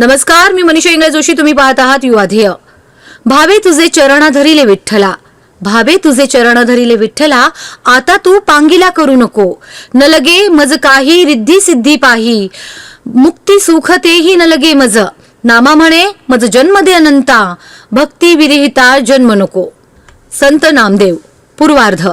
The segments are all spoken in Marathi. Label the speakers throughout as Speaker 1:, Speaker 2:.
Speaker 1: नमस्कार मी मनीषा इंगळे जोशी तुम्ही पाहत आहात युवाध्येय भावे तुझे चरण धरिले विठ्ठला. भावे तुझे चरण धरिले विठ्ठला आता तू पांगिला करू नको. न लगे मज काही रिद्धी सिद्धी पाही. मुक्ती सुख तेही न लगे मज. नामा म्हणे मज जन्म दे अनंता. भक्ती विरहिता जन्म नको. संत नामदेव पूर्वार्ध.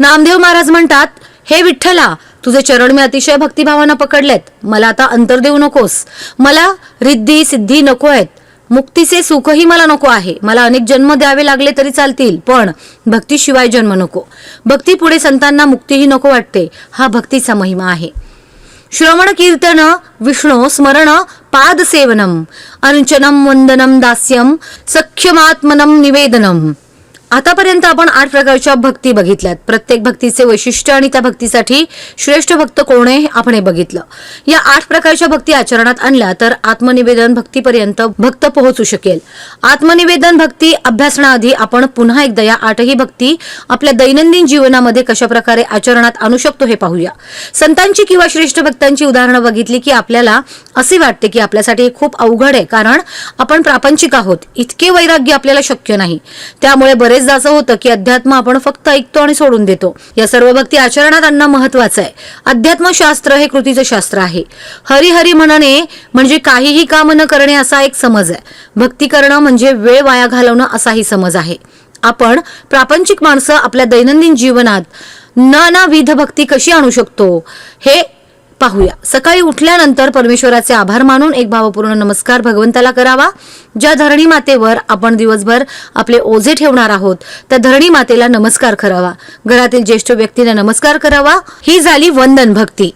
Speaker 1: नामदेव महाराज म्हणतात हे विठ्ठला तुझे चरण मी अतिशय भक्तिभावानं पकडलेत. मला आता अंतर देऊ नकोस. मला रिद्धी सिद्धी नको आहेत. मुक्तीचे सुखही मला नको आहे. मला अनेक जन्म द्यावे लागले तरी चालतील पण भक्तीशिवाय जन्म नको. भक्ती पुढे संतांना मुक्तीही नको वाटते. हा भक्तीचा महिमा आहे. श्रवण कीर्तन विष्णू स्मरण पाद सेवनम अर्चनम वंदनम दास्यम सख्यमात्मनम निवेदनम. आतापर्यंत आपण आठ प्रकारच्या भक्ती बघितल्यात. प्रत्येक भक्तीचे वैशिष्ट्य आणि त्या भक्तीसाठी श्रेष्ठ भक्त कोण आहे आपण हे बघितलं. या आठ प्रकारच्या भक्ती आचरणात आणल्या तर आत्मनिवेदन भक्तीपर्यंत भक्त पोहोचू शकेल. आत्मनिवेदन भक्ती अभ्यासण्याआधी आपण पुन्हा एकदा या आठही भक्ती आपल्या दैनंदिन जीवनामध्ये कशा प्रकारे आचरणात आणू शकतो हे पाहूया. संतांची किंवा श्रेष्ठ भक्तांची उदाहरणं बघितली की आपल्याला असे वाटते की आपल्यासाठी खूप अवघड आहे कारण आपण प्रापंचिक आहोत. इतके वैराग्य आपल्याला शक्य नाही. त्यामुळे बरेचदा असं होतं की अध्यात्म आपण फक्त ऐकतो आणि सोडून देतो. या सर्व भक्ती आचरणात आणणं महत्वाचं आहे. अध्यात्मशास्त्र हे कृतीचं शास्त्र आहे. हरिहरी म्हणणे म्हणजे काहीही काम न करणे असा एक समज आहे. भक्ती करणं म्हणजे वेळ वाया घालवणं असाही समज आहे. आपण प्रापंचिक माणसं आपल्या दैनंदिन जीवनात नानाविध भक्ती कशी आणू शकतो? हे पाहूया. सकाळी उठल्यानंतर परमेश्वराचे आभार मानून एक भावपूर्ण नमस्कार भगवंताला करावा. ज्या धरणी मातेवर आपण दिवसभर आपले ओझे ठेवणार आहोत त्या धरणी मातेला नमस्कार करावा. घरातील ज्येष्ठ व्यक्तीला नमस्कार करावा. ही झाली वंदन भक्ती.